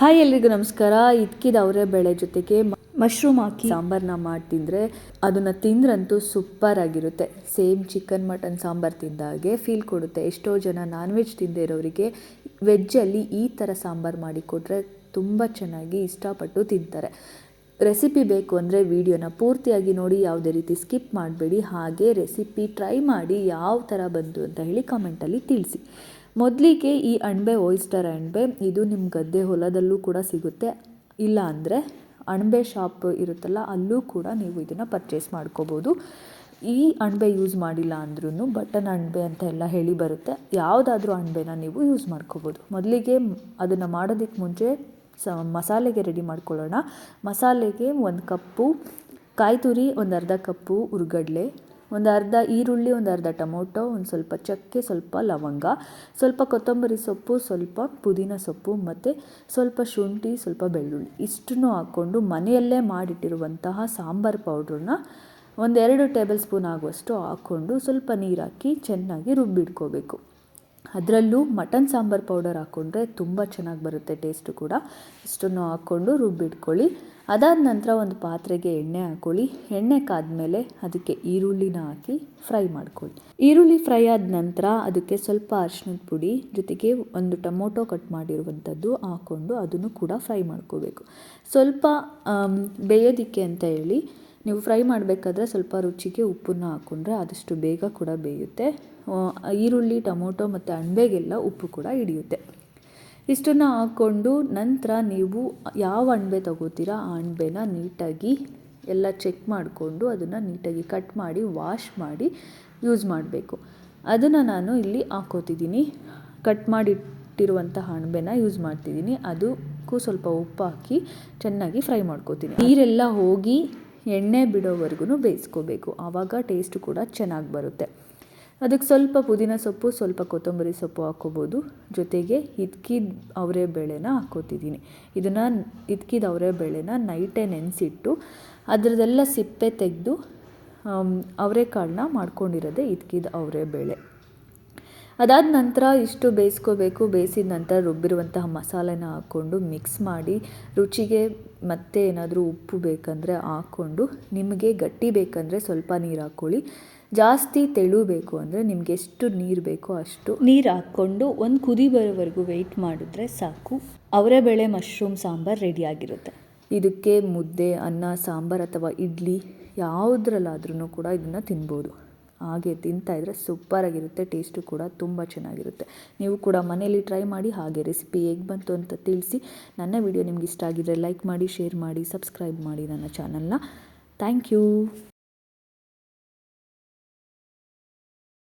Hi ಎಲ್ರಿಗೂ ನಮಸ್ಕಾರ. ಇದ್ಕಿದ ಅವರೇ ಬೇಳೆ ಜೊತೆಗೆ ಮಶ್ರೂಮ್ ಹಾಕಿ ಸಾಂಬಾರನ್ನ ಮಾಡಿ ತಿಂದರೆ ಅದನ್ನು ತಿಂದ್ರಂತೂ ಸೂಪರ್ ಆಗಿರುತ್ತೆ. ಸೇಮ್ ಚಿಕನ್ ಮಟನ್ ಸಾಂಬಾರು ತಿಂದ ಹಾಗೆ ಫೀಲ್ ಕೊಡುತ್ತೆ. ಎಷ್ಟೋ ಜನ ನಾನ್ ವೆಜ್ ತಿಂದೇ ಇರೋರಿಗೆ ವೆಜ್ಜಲ್ಲಿ ಈ ಥರ ಸಾಂಬಾರು ಮಾಡಿ ಕೊಟ್ಟರೆ ತುಂಬ ಚೆನ್ನಾಗಿ ಇಷ್ಟಪಟ್ಟು ತಿಂತಾರೆ. ರೆಸಿಪಿ ಬೇಕು ಅಂದರೆ ವಿಡಿಯೋನ ಪೂರ್ತಿಯಾಗಿ ನೋಡಿ, ಯಾವುದೇ ರೀತಿ ಸ್ಕಿಪ್ ಮಾಡಬೇಡಿ. ಹಾಗೆ ರೆಸಿಪಿ ಟ್ರೈ ಮಾಡಿ, ಯಾವ ಥರ ಬಂತು ಅಂತ ಹೇಳಿ ಕಮೆಂಟಲ್ಲಿ ತಿಳಿಸಿ. ಮೊದಲಿಗೆ ಈ ಅಣಬೆ ಓಯಿಸ್ಟರ್ ಅಣಬೆ ಇದು ನಿಮ್ಮ ಗದ್ದೆ ಹೊಲದಲ್ಲೂ ಕೂಡ ಸಿಗುತ್ತೆ. ಇಲ್ಲ ಅಂದರೆ ಅಣಬೆ ಶಾಪ್ ಇರುತ್ತಲ್ಲ, ಅಲ್ಲೂ ಕೂಡ ನೀವು ಇದನ್ನು ಪರ್ಚೇಸ್ ಮಾಡ್ಕೋಬೋದು. ಈ ಅಣಬೆ ಯೂಸ್ ಮಾಡಿಲ್ಲ ಅಂದ್ರೂ ಬಟನ್ ಅಣಬೆ ಅಂತ ಎಲ್ಲ ಹೇಳಿ ಬರುತ್ತೆ. ಯಾವುದಾದ್ರೂ ಅಣಬೆನ ನೀವು ಯೂಸ್ ಮಾಡ್ಕೋಬೋದು. ಮೊದಲಿಗೆ ಅದನ್ನು ಮಾಡೋದಕ್ಕೆ ಮುಂಚೆ ಸ ಮಸಾಲೆಗೆ ರೆಡಿ ಮಾಡ್ಕೊಳ್ಳೋಣ. ಮಸಾಲೆಗೆ ಒಂದು ಕಪ್ಪು ಕಾಯಿ ತುರಿ ಒಂದು ಅರ್ಧ ಕಪ್ಪು ಉರ್ಗಡ್ಲೆ ಒಂದು ಅರ್ಧ ಈರುಳ್ಳಿ, ಒಂದು ಅರ್ಧ ಟೊಮೊಟೊ, ಒಂದು ಸ್ವಲ್ಪ ಚಕ್ಕೆ, ಸ್ವಲ್ಪ ಲವಂಗ, ಸ್ವಲ್ಪ ಕೊತ್ತಂಬರಿ ಸೊಪ್ಪು, ಸ್ವಲ್ಪ ಪುದೀನ ಸೊಪ್ಪು ಮತ್ತು ಸ್ವಲ್ಪ ಶುಂಠಿ, ಸ್ವಲ್ಪ ಬೆಳ್ಳುಳ್ಳಿ. ಇಷ್ಟನ್ನು ಹಾಕ್ಕೊಂಡು ಮನೆಯಲ್ಲೇ ಮಾಡಿಟ್ಟಿರುವಂತಹ ಸಾಂಬಾರು ಪೌಡ್ರನ್ನ ಒಂದೆರಡು ಟೇಬಲ್ ಸ್ಪೂನ್ ಆಗುವಷ್ಟು ಹಾಕ್ಕೊಂಡು ಸ್ವಲ್ಪ ನೀರು ಹಾಕಿ ಚೆನ್ನಾಗಿ ರುಬ್ಬಿಡ್ಕೋಬೇಕು ಅದರಲ್ಲೂ ಮಟನ್ ಸಾಂಬಾರು ಪೌಡರ್ ಹಾಕ್ಕೊಂಡ್ರೆ ತುಂಬ ಚೆನ್ನಾಗಿ ಬರುತ್ತೆ ಟೇಸ್ಟು ಕೂಡ. ಇಷ್ಟನ್ನು ಹಾಕ್ಕೊಂಡು ರುಬ್ಬಿಟ್ಕೊಳ್ಳಿ. ಅದಾದ ನಂತರ ಒಂದು ಪಾತ್ರೆಗೆ ಎಣ್ಣೆ ಹಾಕ್ಕೊಳ್ಳಿ ಎಣ್ಣೆ ಕಾದ್ಮೇಲೆ ಅದಕ್ಕೆ ಈರುಳ್ಳಿನ ಹಾಕಿ ಫ್ರೈ ಮಾಡ್ಕೊಳ್ಳಿ. ಈರುಳ್ಳಿ ಫ್ರೈ ಆದ ನಂತರ ಅದಕ್ಕೆ ಸ್ವಲ್ಪ ಅರಿಶಿನದ ಪುಡಿ, ಜೊತೆಗೆ ಒಂದು ಟೊಮೊಟೊ ಕಟ್ ಮಾಡಿರುವಂಥದ್ದು ಹಾಕ್ಕೊಂಡು ಅದನ್ನು ಕೂಡ ಫ್ರೈ ಮಾಡ್ಕೋಬೇಕು. ಸ್ವಲ್ಪ ಬೇಯೋದಿಕ್ಕೆ ಅಂತ ಹೇಳಿ ನೀವು ಫ್ರೈ ಮಾಡಬೇಕಾದ್ರೆ ಸ್ವಲ್ಪ ರುಚಿಗೆ ಉಪ್ಪನ್ನ ಹಾಕ್ಕೊಂಡ್ರೆ ಆದಷ್ಟು ಬೇಗ ಕೂಡ ಬೇಯುತ್ತೆ. ಈರುಳ್ಳಿ, ಟೊಮೊಟೊ ಮತ್ತು ಅಣಬೆಗೆಲ್ಲ ಉಪ್ಪು ಕೂಡ ಹಿಡಿಯುತ್ತೆ. ಇಷ್ಟನ್ನು ಹಾಕ್ಕೊಂಡು ನಂತರ ನೀವು ಯಾವ ಅಣಬೆ ತಗೋತೀರಾ ಆ ಅಣಬೆನ ನೀಟಾಗಿ ಎಲ್ಲ ಚೆಕ್ ಮಾಡಿಕೊಂಡು ಅದನ್ನು ನೀಟಾಗಿ ಕಟ್ ಮಾಡಿ, ವಾಶ್ ಮಾಡಿ ಯೂಸ್ ಮಾಡಬೇಕು. ಅದನ್ನು ನಾನು ಇಲ್ಲಿ ಹಾಕೋತಿದ್ದೀನಿ. ಕಟ್ ಮಾಡಿಟ್ಟಿರುವಂತಹ ಅಣಬೆನ ಯೂಸ್ ಮಾಡ್ತಿದ್ದೀನಿ. ಅದಕ್ಕೂ ಸ್ವಲ್ಪ ಉಪ್ಪು ಹಾಕಿ ಚೆನ್ನಾಗಿ ಫ್ರೈ ಮಾಡ್ಕೋತೀನಿ. ನೀರೆಲ್ಲ ಹೋಗಿ ಎಣ್ಣೆ ಬಿಡೋವರೆಗೂ ಬೇಯಿಸ್ಕೋಬೇಕು. ಆವಾಗ ಟೇಸ್ಟು ಕೂಡ ಚೆನ್ನಾಗಿ ಬರುತ್ತೆ. ಅದಕ್ಕೆ ಸ್ವಲ್ಪ ಪುದೀನ ಸೊಪ್ಪು, ಸ್ವಲ್ಪ ಕೊತ್ತಂಬರಿ ಸೊಪ್ಪು ಹಾಕ್ಕೋಬೋದು. ಜೊತೆಗೆ ಇದ್ಕಿದ ಅವರೆ ಬೇಳೆನ ಹಾಕ್ಕೋತಿದ್ದೀನಿ ಇದನ್ನು ಇದ್ಕಿದ ಅವರೇ ಬೇಳೆನ ನೈಟೇ ನೆನೆಸಿಟ್ಟು ಅದರದೆಲ್ಲ ಸಿಪ್ಪೆ ತೆಗೆದು ಅವರೆಕಾಳನ್ನ ಮಾಡ್ಕೊಂಡಿರೋದೇ ಇದ್ಕಿದ ಅವರೇ ಬೇಳೆ. ಅದಾದ ನಂತರ ಇಷ್ಟು ಬೇಯಿಸ್ಕೋಬೇಕು. ಬೇಯಿಸಿದ ನಂತರ ರುಬ್ಬಿರುವಂತಹ ಮಸಾಲೆನ ಹಾಕ್ಕೊಂಡು ಮಿಕ್ಸ್ ಮಾಡಿ ರುಚಿಗೆ ಮತ್ತೆ ಏನಾದರೂ ಉಪ್ಪು ಬೇಕಂದರೆ ಹಾಕ್ಕೊಂಡು ನಿಮಗೆ ಗಟ್ಟಿ ಬೇಕಂದರೆ ಸ್ವಲ್ಪ ನೀರು ಹಾಕ್ಕೊಳ್ಳಿ. ಜಾಸ್ತಿ ತೆಳು ಬೇಕು ಅಂದರೆ ನಿಮಗೆ ಎಷ್ಟು ನೀರು ಬೇಕೋ ಅಷ್ಟು ನೀರು ಹಾಕ್ಕೊಂಡು ಒಂದು ಕುದಿ ಬರೋವರೆಗೂ ವೆಯ್ಟ್ ಮಾಡಿದ್ರೆ ಸಾಕು. ಅವರೆಬೇಳೆ ಮಶ್ರೂಮ್ ಸಾಂಬಾರು ರೆಡಿಯಾಗಿರುತ್ತೆ ಇದಕ್ಕೆ ಮುದ್ದೆ, ಅನ್ನ, ಸಾಂಬಾರು ಅಥವಾ ಇಡ್ಲಿ ಯಾವುದ್ರಲ್ಲಾದ್ರೂ ಕೂಡ ಇದನ್ನು ತಿನ್ಬೋದು. ಹಾಗೆ ತಿಂತಾಯಿದ್ರೆ ಸೂಪರಾಗಿರುತ್ತೆ ಟೇಸ್ಟು ಕೂಡ ತುಂಬ ಚೆನ್ನಾಗಿರುತ್ತೆ. ನೀವು ಕೂಡ ಮನೆಯಲ್ಲಿ ಟ್ರೈ ಮಾಡಿ ಹಾಗೆ ರೆಸಿಪಿ ಹೇಗೆ ಬಂತು ಅಂತ ತಿಳಿಸಿ. ನನ್ನ ವಿಡಿಯೋ ನಿಮ್ಗೆ ಇಷ್ಟ ಆಗಿದ್ರೆ ಲೈಕ್ ಮಾಡಿ ಶೇರ್ ಮಾಡಿ ಸಬ್ಸ್ಕ್ರೈಬ್ ಮಾಡಿ ನನ್ನ ಚಾನಲ್ನ ಥ್ಯಾಂಕ್ ಯು